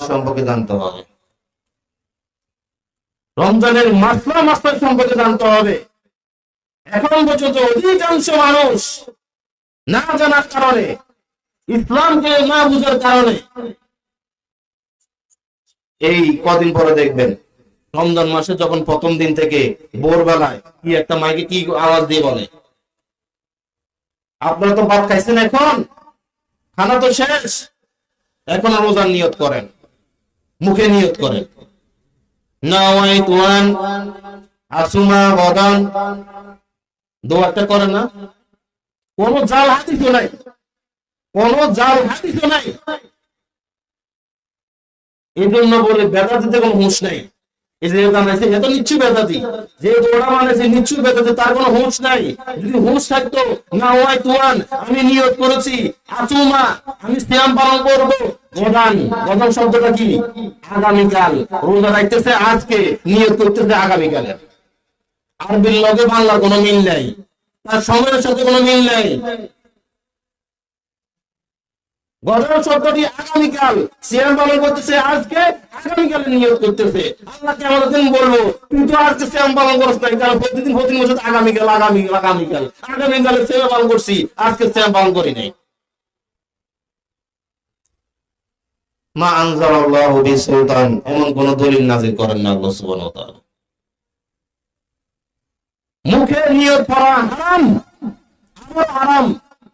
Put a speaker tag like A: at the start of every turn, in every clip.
A: সম্পর্কে জানতে হবে। রমজানের মাসলা মাসলা সম্পর্কে জানতে হবে। এখন পর্যন্ত অধিকাংশ মানুষ না জানার কারণে, ইসলামকে না বুঝার কারণে এই কদিন পরে দেখবেন, রমজান মাসে যখন প্রথম দিন থেকে ভোরবেলায় কি একটা মাইকে কি আওয়াজ দিয়ে বলে? আপনারা তো ভাত খাইছেন এখন? খানা তো শেষ। এখন রোজার নিয়ত করেন। মুখে নিয়ত দোয়াটা করে না? কোন জাল নাই। কোন জাল নাই। এই জন্য বলে বেদাতিতে কোনো হুঁশ নাই। এত নিচ্ছু নিচ্ছু তার কোনো হুঁশ নাই। যদি হুঁশ থাকতো না ওয়াই আমি নিয়ত করেছি। আচুমা আমি শ্যাম পালন করব। কি? আগামীকাল। শব্দটি আগামীকাল। পালন করতেছে আজকে আগামীকালে নিয়োগ করতেছে। বলব তুই তো আজকে সিয়াম পালন করছ নাই কারণ প্রতিদিন প্রতিদিন বছর আগামীকাল আগামীকাল আগামীকাল। আগামীকালে সিয়াম পালন করছি, আজকে সিয়াম পালন করি নাই। মা আনজালাল্লাহু বিসুলতান, এমন কোন দলিল নাজিল করেন না আল্লাহ ওয়া তাআলা। মুখে নিয়ত করা হারাম হারাম।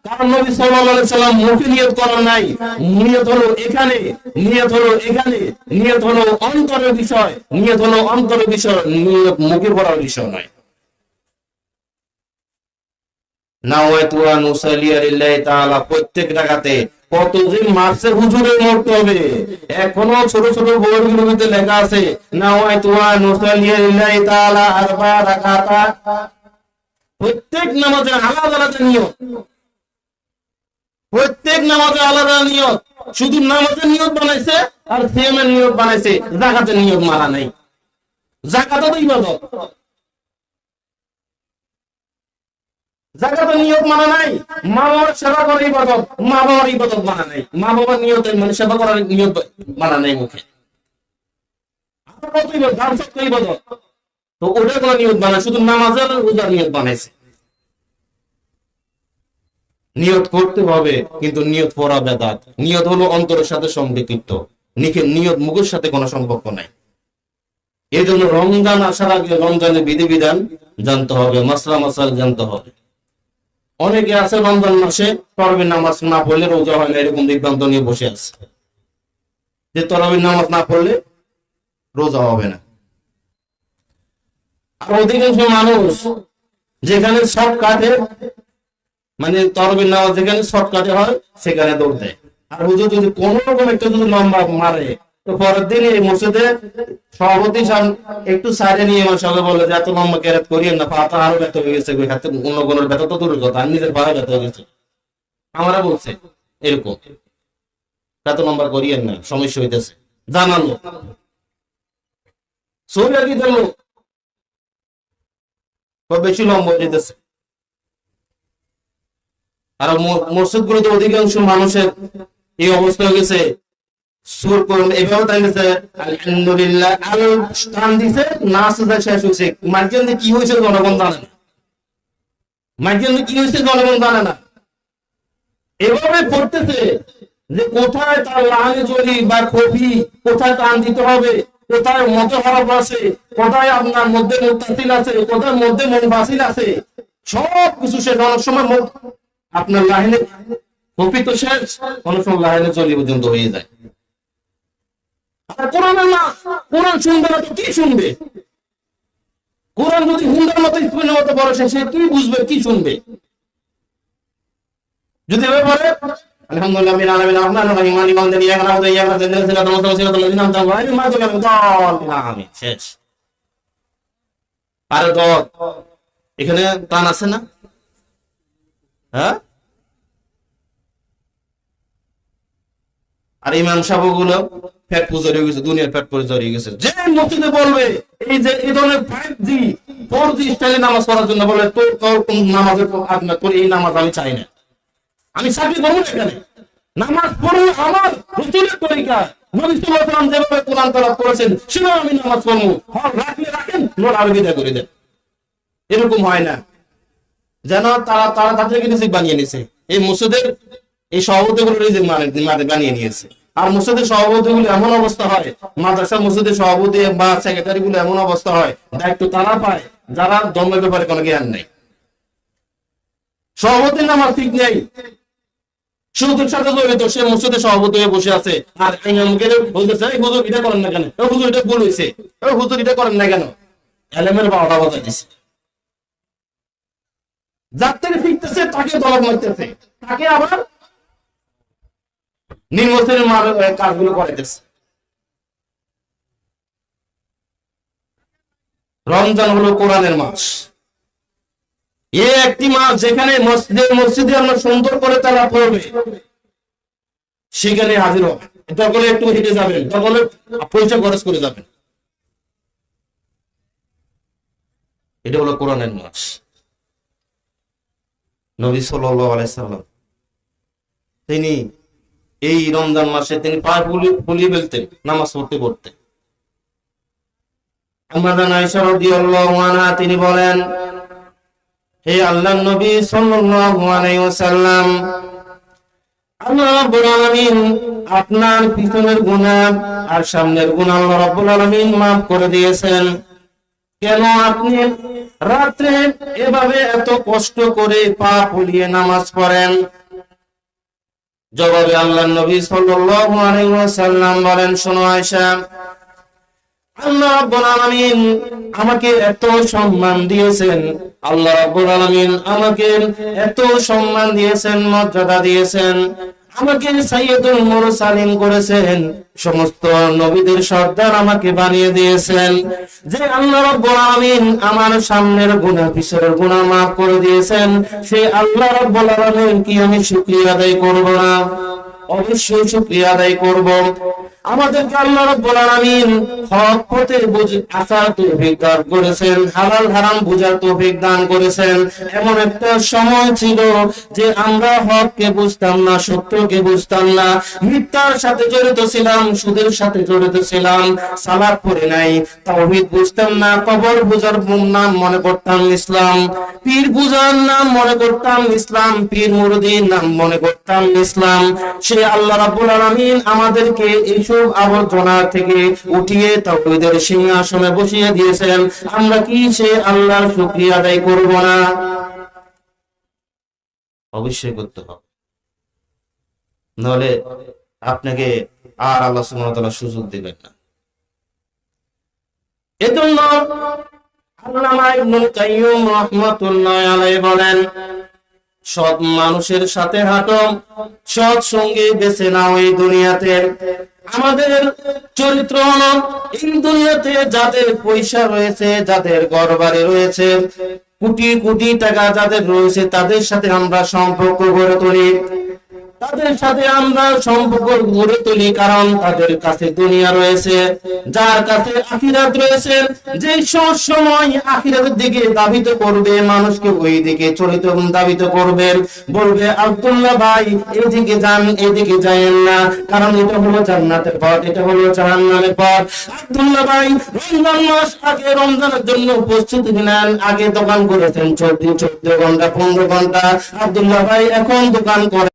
A: কারণ নবী সাল্লাল্লাহু আলাইহি সাল্লাম মুখে নিয়ত করেন নাই। নিয়ত হলো এখানে, নিয়ত হলো এখানে, নিয়ত হলো অন্তরের বিষয়, নিয়ত হলো অন্তরের বিষয়, নিয়ত মুখের করার বিষয় নয়। নাওয়াইতু আন লিল্লাহি তাআলা প্রত্যেক রাকাতে কতদিন মাসের হুজুরে মরতে হবে? এখনও ছোট ছোট মধ্যে লেখা আছে নাওয়াইতু আন উসালিয়া লিল্লাহি তাআলা আরবা রাকাতা প্রত্যেক নামাজে আলাদা আলাদা নিয়ত প্রত্যেক নামাজে আলাদা নিয়ত শুধু নামাজের নিয়ত বানাইছে আর সিএমের নিয়ত বানাইছে। জাকাতের নিয়ত মারা নাই। তো ইবাদত। জাকাতের নিয়ত মানা নাই। মা বাবার সেবা করার ইবাদত, মা বাবার ইবাদত মানা নাই। মা বাবার নিয়ত মানে সেবা করার নিয়ত মানা নাই মুখে। তো ওটা নিয়ত বানায় শুধু নামাজের নিয়ত বানাইছে। নিয়ত করতে হবে, কিন্তু নিয়ত পড়া বেদাত। নিয়ত হলো অন্তরের সাথে সম্পৃক্ত। নিখে- নিয়ত মুখের সাথে কোনো সম্পর্ক নাই। এই জন্য রমজান আসার আগে রমজানের বিধিবিধান জানতে হবে, মাসলা মাসাল জানতে হবে। অনেকে আছে রমজান মাসে তরবির নামাজ না পড়লে রোজা হয় না, এরকম বিভ্রান্ত নিয়ে বসে আছে। যে তরবির নামাজ না পড়লে রোজা হবে না। আর অধিকাংশ মানুষ যেখানে সব কাটে মানে তরবির নামাজ যেখানে শর্টকাটে হয়, সেখানে দৌড় দেয়। আর হুজুর যদি কোন রকম একটা যদি লম্বা মারে তো পরের দিন এই মসজিদে সভাপতি একটু সাইডে নিয়ে আমার সঙ্গে বলে যে, এত লম্বা ক্যারেট করিয়েন না পাতা আরও ব্যথা হয়ে গেছে হাতে অন্য কোনো ব্যথা তো দূরের কথা নিজের পায়ে ব্যথা হয়ে গেছে। আমরা বলছে, এরকম, এত লম্বা করিয়েন না, সমস্যা হইতেছে। জানালো। সৌরা কি দিল। বেশি লম্বা যেতেছে আর মসজিদ গুলোতে অধিকাংশ মানুষের এই অবস্থা হয়ে গেছে সুর করুন গেছে আলহামদুলিল্লাহ দিছে, নাচ শেষ হয়েছে। কি হয়েছে জানে না। কি হয়েছে জানে না। এভাবে পড়তেছে যে কোথায় তার লাহানি বা কফি, কোথায় টান দিতে হবে, কোথায় মত খারাপ আছে, কোথায় আপনার মধ্যে মুতাসিল আছে, কোথায় মধ্যে মন বাসিল আছে, সব কিছু সে অনেক সময় আপনার লাইনে কপি তো শেষ অনেক সময় লাইনে চলি পর্যন্ত হয়ে যায়। কোরআন কোরআন শুনবে না তো কি শুনবে? কোরআন যদি মতো মতো সে বুঝবে কি শুনবে? যদি এভাবে আলহামদুলিল্লাহ মিন আলামিন মাগদুবি আলাইহিম ওয়া আমিন শেষ আরে তো, এখানে টান আছে না? হ্যাঁ? আর ইমাম সাহেবগুলো ফ্যাট হয়ে গেছে, দুনিয়ার ফ্যাট হয়ে গেছে। যে মসজিদে বলবে, এই যে, এই ধরনের ফাইভ জি ফোর জি স্টাইলে নামাজ পড়ার জন্য বলে তোর তোর কোন নামাজের তোর এই নামাজ আমি চাই না। আমি চাকরি করব না এখানে নামাজ পড়ব আমার রসুলের তরিকা। নবী যেভাবে কোরআন করেছেন, সেভাবে আমি নামাজ পড়ব। হল রাখলে রাখেন নোট আরও বিদায় করে দেন। এরকম হয় না। যেন তারা তারা তাদেরকে রিজিক বানিয়ে নিছে এই মসজিদের এই সভাপতি গুলো মানে বানিয়ে নিয়েছে। আর মসজিদের সভাপতি গুলো এমন অবস্থা হয় মাদ্রাসা মসজিদের সভাপতি বা সেক্রেটারি গুলো এমন অবস্থা হয়, দায়িত্ব তারা পায়, যারা ধর্মের ব্যাপারে কোনো জ্ঞান নেই। সভাপতির নাম আর ঠিক নেই। সাথে জড়িত সে সভাপতি হয়ে বসে আছে। আর ইমামকে বলতেছে এই হুজুর এটা করেন না কেন? এই হুজুর এটা ভুল হয়েছে। এই হুজুর এটা করেন না কেন? এলেমের বারোটা যার থেকে শিখতেছে তাকে দলক মারতেছে। তাকে আবার মার কাজগুলো করাইতেছে রমজান হলো কোরআনের মাস। এ একটি মাস যেখানে মসজিদে মসজিদে আমরা সুন্দর করে তারা পড়বে। সেখানে হাজির হবে। তখন একটু হেঁটে যাবেন। তখন পয়সা খরচ করে যাবেন। এটা হলো কোরআনের মাস। নবী সাল্লাম তিনি এই রমজান মাসে তিনি পা ফুলিয়ে ফেলতেন, নামাজ পড়তে পড়তে। তিনি বলেন, হে নবী আল্লাহ রাব্বুল আলামিন আপনার পিছনের গুনাহ আর সামনের আলামিন maaf করে দিয়েছেন। কেন আপনি রাত্রে এভাবে এত কষ্ট করে পা ফুলিয়ে নামাজ পড়েন? জবাবে আল্লাহ নবী সাল্লাল্লাহু আলাইহি ওয়াসাল্লাম বলেন, শোনো আয়েশা, আল্লাহ রাব্বুল আলামিন আমাকে এত সম্মান দিয়েছেন। আল্লাহ রাব্বুল আলামিন আমাকে এত সম্মান দিয়েছেন, মর্যাদা দিয়েছেন। আমাকে সাইয়্যিদুল মুরসালিন করেছেন। সমস্ত নবীদের সর্দার আমাকে বানিয়ে দিয়েছেন। যে আল্লাহ রাব্বুল আলামিন আমার সামনের গুনাহ, পিছনের গুনাহ maaf করে দিয়েছেন। সেই আল্লাহ রাব্বুল আলামিন কি আমি শুকরিয়া আদায় করব না। অবশ্যই শুকরিয়া আদায় করব। আমাদেরকে আল্লাহ রাব্বুল আলামিন হক পথে বুঝে আসার তৌফিক দান করেছেন, হালাল, হারাম বুঝার তৌফিক দান করেছেন। এমন একটা সময় ছিল যে আমরা হককে বুঝতাম না, সত্যকে বুঝতাম না। মিথ্যার সাথে জড়িত ছিলাম, সুদের সাথে জড়িত ছিলাম সালাত পড়ে নাই, তাওহীদ বুঝতাম না, কবর বুঝার নাম মনে করতাম ইসলাম, পীর বুঝার নাম মনে করতাম ইসলাম, পীর মুরুদির নাম মনে করতাম ইসলাম। সে আল্লাহ রাব্বুল আলামিন আমাদেরকে এইসব আবর্জনা থেকে উঠিয়ে তাওহীদের সিংহাসনে বসিয়ে দিয়েছেন। আমরা কি সে আল্লাহর শুকরিয়া আদায় করব না? অবশ্যই করতে হবে। নাহলে আপনাকে আর আল্লাহ তাআলা সুযোগ দিবেন না। এজন্য আল্লামা ইবনুল কাইয়্যিম রাহমাতুল্লাহি আলাইহি বলেন সৎ মানুষের সাথে হাঁটো, সৎ সঙ্গে বেছে নাও এই দুনিয়াতে। আমাদের চরিত্র হলো এই দুনিয়াতে যাদের পয়সা রয়েছে, যাদের গরবারে রয়েছে, কোটি কোটি টাকা যাদের রয়েছে, তাদের সাথে আমরা সম্পর্ক গড়ে তুলি। তাদের সাথে আমরা সম্পর্ক গড়ে তুলি, কারণ তাদের কাছে দুনিয়া রয়েছে, যার কাছে আখিরাত রয়েছে। যে সব সময় আখিরাতের দিকে দাবিত করবে, মানুষকে ওই দিকে চলিত দাবিত করবে। বলবে, আব্দুল্লাহ ভাই, এদিকে যান, এদিকে যায়েন না, কারণ এটা হলো জান্নাতের পথ, এটা হলো জাহান্নামের পথ। আব্দুল্লাহ ভাই, রমজান মাস আগে, রমজানের জন্য প্রস্তুতি নেন আগে দোকান করেছেন চোদ্দ চোদ্দ ঘণ্টা, পনেরো ঘণ্টা। আব্দুল্লাহ ভাই এখন দোকান করে